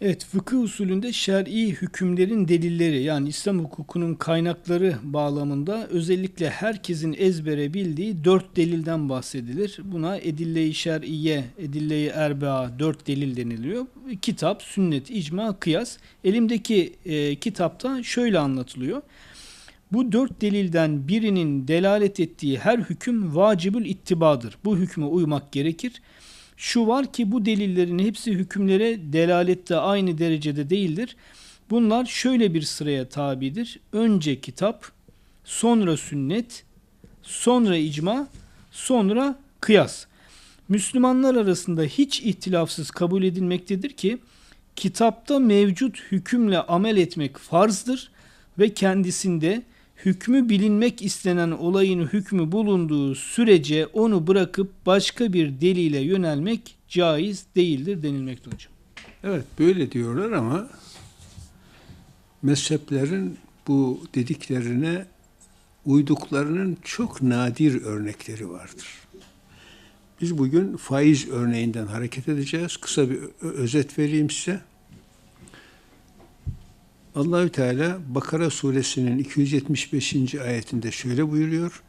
Evet, fıkıh usulünde şer'i hükümlerin delilleri yani İslam hukukunun kaynakları bağlamında özellikle herkesin ezbere bildiği dört delilden bahsedilir. Buna edille-i şer'iye, edille-i erbaa, dört delil deniliyor. Kitap, sünnet, icma, kıyas. Elimdeki e, kitapta şöyle anlatılıyor. Bu dört delilden birinin delalet ettiği her hüküm vacibül ittibadır. Bu hükme uymak gerekir. Şu var ki bu delillerin hepsi hükümlere delalette aynı derecede değildir. Bunlar şöyle bir sıraya tabidir. Önce kitap, sonra sünnet, sonra icma, sonra kıyas. Müslümanlar arasında hiç ihtilafsız kabul edilmektedir ki kitapta mevcut hükümle amel etmek farzdır ve kendisinde hükmü bilinmek istenen olayın hükmü bulunduğu sürece onu bırakıp başka bir delile yönelmek caiz değildir denilmekte hocam. Evet böyle diyorlar ama mezheplerin bu dediklerine uyduklarının çok nadir örnekleri vardır. Biz bugün faiz örneğinden hareket edeceğiz. Kısa bir özet vereyim size. Allahü Teala Bakara suresinin 275. ayetinde şöyle buyuruyor.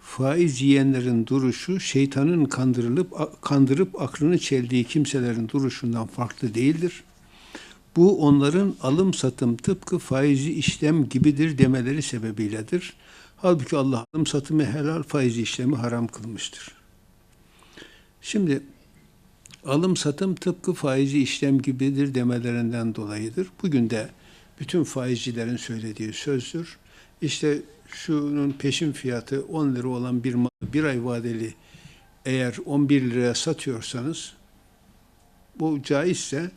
Faiz yiyenlerin duruşu şeytanın kandırılıp kandırıp aklını çeldiği kimselerin duruşundan farklı değildir. Bu onların alım satım tıpkı faizi işlem gibidir demeleri sebebiyledir. Halbuki Allah alım satımı helal, faizi işlemi haram kılmıştır. Şimdi alım satım tıpkı faizi işlem gibidir demelerinden dolayıdır. Bugün de bütün faizcilerin söylediği sözdür. İşte şunun peşin fiyatı 10 lira olan bir mal, bir ay vadeli eğer 11 liraya satıyorsanız bu caizse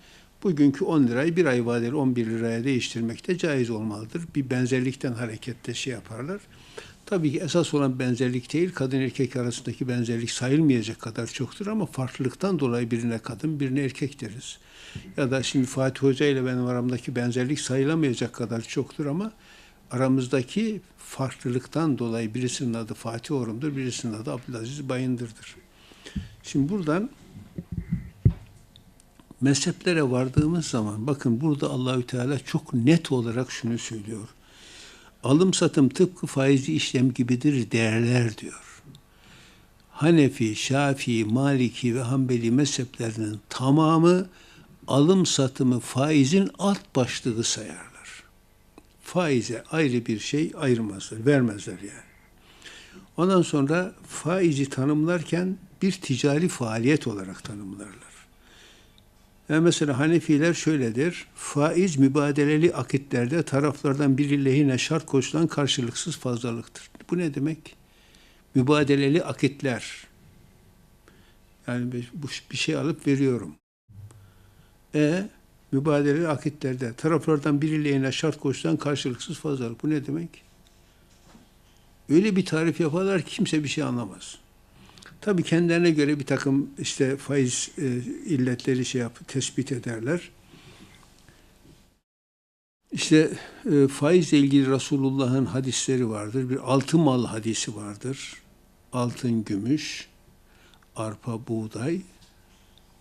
bugünkü 10 lirayı bir ay vadeli 11 liraya değiştirmek de caiz olmalıdır. Bir benzerlikten hareketle şey yaparlar. Tabii ki esas olan benzerlik değil, kadın erkek arasındaki benzerlik sayılmayacak kadar çoktur ama farklılıktan dolayı birine kadın, birine erkek deriz. Ya da şimdi Fatih Hoca ile benim aramdaki benzerlik sayılamayacak kadar çoktur ama aramızdaki farklılıktan dolayı birisinin adı Fatih Orum'dur, birisinin adı Abdülaziz Bayındır'dır. Şimdi buradan mezheplere vardığımız zaman bakın burada Allahü Teala çok net olarak şunu söylüyor. Alım satım tıpkı faizli işlem gibidir değerler diyor. Hanefi, Şafii, Maliki ve Hanbeli mezheplerinin tamamı alım satımı faizin alt başlığı sayarlar. Faize ayrı bir şey ayırmazlar, vermezler yani. Ondan sonra faizi tanımlarken bir ticari faaliyet olarak tanımlarlar. Yani mesela Hanefiler şöyledir. Faiz mübadeleli akitlerde taraflardan biri lehine şart koşulan karşılıksız fazlalıktır. Bu ne demek? Mübadeleli akitler. Yani bir şey alıp veriyorum. E mübadeleli akitlerde taraflardan biri lehine şart koşulan karşılıksız fazlalık. Bu ne demek? Öyle bir tarif yaparlar ki kimse bir şey anlamaz. Tabii kendilerine göre bir takım işte faiz e, illetleri şey yap, tespit ederler. İşte e, faizle ilgili Resulullah'ın hadisleri vardır. Bir altın mal hadisi vardır. Altın, gümüş, arpa, buğday,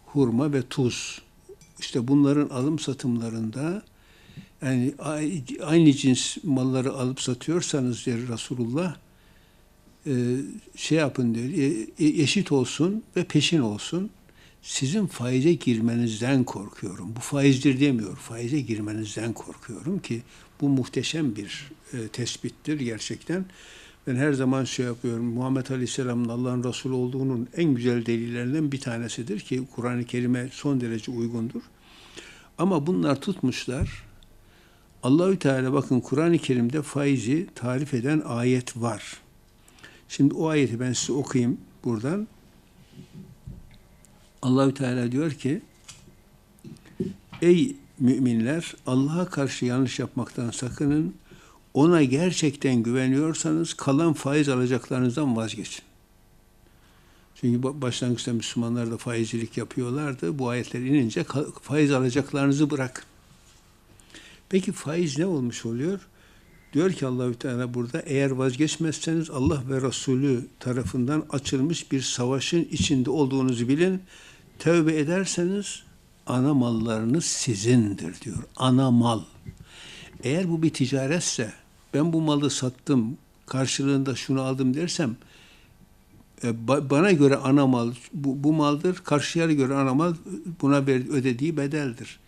hurma ve tuz. İşte bunların alım satımlarında yani aynı cins malları alıp satıyorsanız diyor Resulullah şey yapın diyor, e, eşit olsun ve peşin olsun. Sizin faize girmenizden korkuyorum. Bu faizdir demiyor, faize girmenizden korkuyorum ki bu muhteşem bir e, tespittir gerçekten. Ben her zaman şey yapıyorum, Muhammed Aleyhisselam'ın Allah'ın Resulü olduğunun en güzel delillerinden bir tanesidir ki Kur'an-ı Kerim'e son derece uygundur. Ama bunlar tutmuşlar, Allahü Teala bakın Kur'an-ı Kerim'de faizi tarif eden ayet var. Şimdi o ayeti ben size okuyayım buradan. Allahü Teala diyor ki: Ey müminler, Allah'a karşı yanlış yapmaktan sakının. Ona gerçekten güveniyorsanız kalan faiz alacaklarınızdan vazgeçin. Çünkü başlangıçta Müslümanlar da faizcilik yapıyorlardı. Bu ayetler inince faiz alacaklarınızı bırakın. Peki faiz ne olmuş oluyor? Diyor ki Allahü Teala burada eğer vazgeçmezseniz Allah ve Resulü tarafından açılmış bir savaşın içinde olduğunuzu bilin. Tövbe ederseniz ana mallarınız sizindir diyor. Ana mal. Eğer bu bir ticaretse ben bu malı sattım karşılığında şunu aldım dersem e, ba- bana göre ana mal bu, bu maldır. Karşıya göre ana mal buna ödediği bedeldir.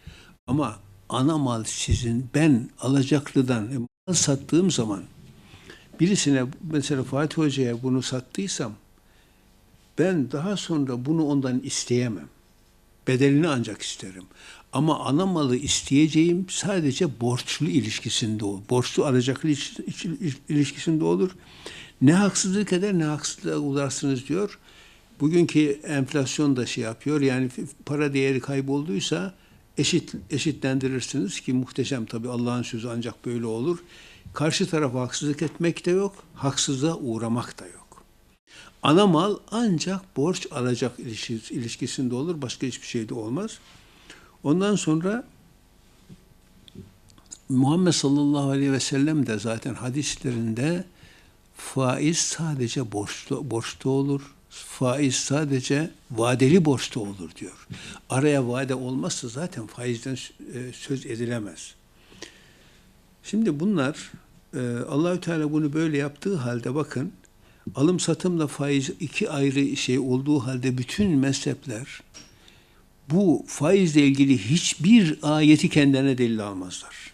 Ama ana mal sizin ben alacaklıdan sattığım zaman birisine mesela Fatih Hoca'ya bunu sattıysam ben daha sonra bunu ondan isteyemem. Bedelini ancak isterim. Ama ana malı isteyeceğim sadece borçlu ilişkisinde olur. Borçlu alacaklı iliş- iliş- ilişkisinde olur. Ne haksızlık eder ne haksızlığa uğrarsınız diyor. Bugünkü enflasyon da şey yapıyor. Yani para değeri kaybolduysa eşit eşitlendirirsiniz ki muhteşem tabii Allah'ın sözü ancak böyle olur. Karşı tarafa haksızlık etmek de yok, haksızlığa uğramak da yok. Ana mal ancak borç alacak ilişkisi- ilişkisinde olur. Başka hiçbir şeyde olmaz. Ondan sonra Muhammed sallallahu aleyhi ve sellem de zaten hadislerinde faiz sadece borçlu, borçta olur. Faiz sadece vadeli borçta olur diyor. Araya vade olmazsa zaten faizden e, söz edilemez. Şimdi bunlar e, Allahü Teala bunu böyle yaptığı halde bakın alım satımla faiz iki ayrı şey olduğu halde bütün mezhepler bu faizle ilgili hiçbir ayeti kendilerine delil almazlar.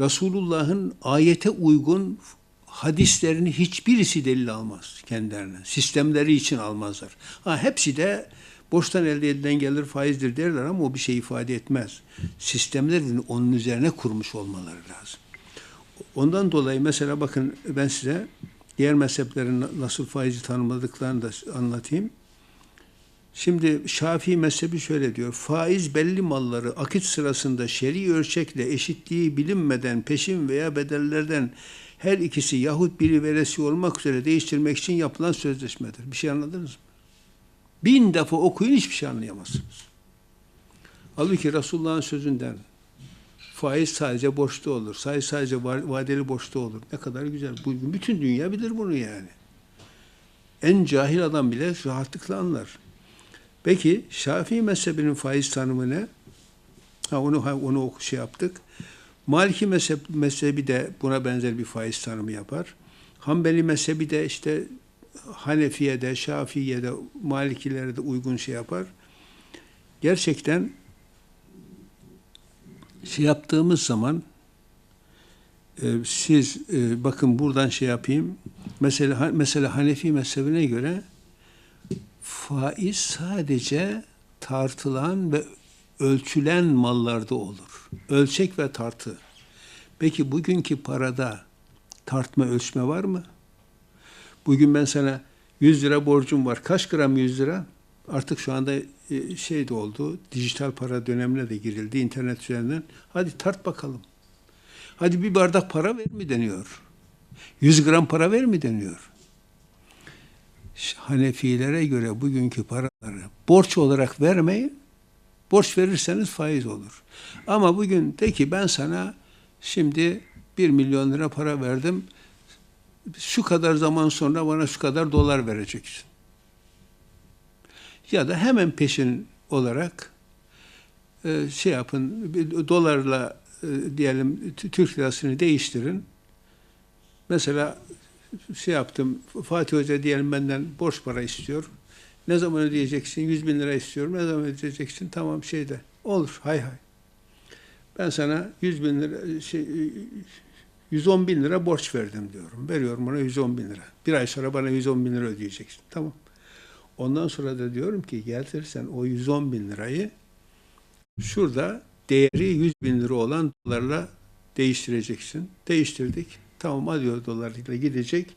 Resulullah'ın ayete uygun hadislerini hiçbirisi delil almaz kendilerine. Sistemleri için almazlar. Ha, hepsi de borçtan elde edilen gelir faizdir derler ama o bir şey ifade etmez. Sistemlerini onun üzerine kurmuş olmaları lazım. Ondan dolayı mesela bakın ben size diğer mezheplerin nasıl faizi tanımladıklarını da anlatayım. Şimdi Şafii mezhebi şöyle diyor. Faiz belli malları akit sırasında şer'i ölçekle eşitliği bilinmeden peşin veya bedellerden her ikisi yahut biri veresi olmak üzere değiştirmek için yapılan sözleşmedir. Bir şey anladınız mı? Bin defa okuyun hiçbir şey anlayamazsınız. Halbuki Resulullah'ın sözünden faiz sadece borçta olur. Faiz sadece va- vadeli borçta olur. Ne kadar güzel. Bütün dünya bilir bunu yani. En cahil adam bile rahatlıkla anlar. Peki Şafii mezhebinin faiz tanımı ne? Ha onu ha, onu şey yaptık. Maliki mezhep, mezhebi de buna benzer bir faiz tanımı yapar. Hanbeli mezhebi de işte Hanefiye'de, Şafii'ye'de, Malikilere de uygun şey yapar. Gerçekten şey yaptığımız zaman e, siz e, bakın buradan şey yapayım. Mesela mesela Hanefi mezhebine göre faiz sadece tartılan ve ölçülen mallarda olur. Ölçek ve tartı. Peki bugünkü parada tartma ölçme var mı? Bugün ben sana 100 lira borcum var. Kaç gram 100 lira? Artık şu anda e, şey de oldu. Dijital para dönemine de girildi internet üzerinden. Hadi tart bakalım. Hadi bir bardak para ver mi deniyor. 100 gram para ver mi deniyor. Hanefilere göre bugünkü paraları borç olarak vermeyin. Borç verirseniz faiz olur. Ama bugün de ki ben sana şimdi 1 milyon lira para verdim. Şu kadar zaman sonra bana şu kadar dolar vereceksin. Ya da hemen peşin olarak e, şey yapın, dolarla e, diyelim Türk lirasını değiştirin. Mesela şey yaptım, Fatih Hoca diyelim benden borç para istiyor. Ne zaman ödeyeceksin? 100 bin lira istiyorum. Ne zaman ödeyeceksin? Tamam şeyde. Olur, hay hay. Ben sana 100 bin lira, şey, 110 bin lira borç verdim diyorum. Veriyorum ona 110 bin lira. Bir ay sonra bana 110 bin lira ödeyeceksin. Tamam. Ondan sonra da diyorum ki getirsen o 110 bin lirayı şurada değeri 100 bin lira olan dolarla değiştireceksin. Değiştirdik. Tamam alıyor dolarıyla gidecek.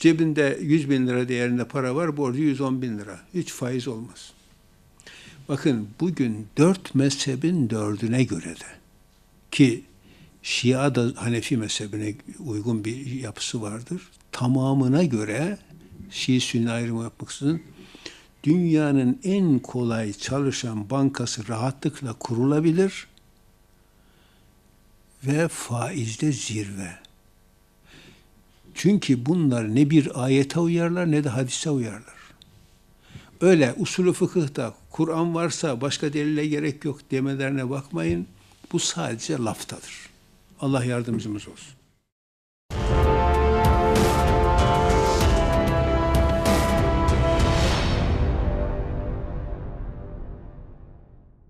Cebinde 100 bin lira değerinde para var, borcu 110 bin lira. Hiç faiz olmaz. Bakın bugün dört mezhebin dördüne göre de ki Şia da Hanefi mezhebine uygun bir yapısı vardır. Tamamına göre Şii Sünni ayrımı yapmaksızın dünyanın en kolay çalışan bankası rahatlıkla kurulabilir ve faizde zirve. Çünkü bunlar ne bir ayete uyarlar ne de hadise uyarlar. Öyle usulü fıkıhta Kur'an varsa başka delile gerek yok demelerine bakmayın. Bu sadece laftadır. Allah yardımcımız olsun.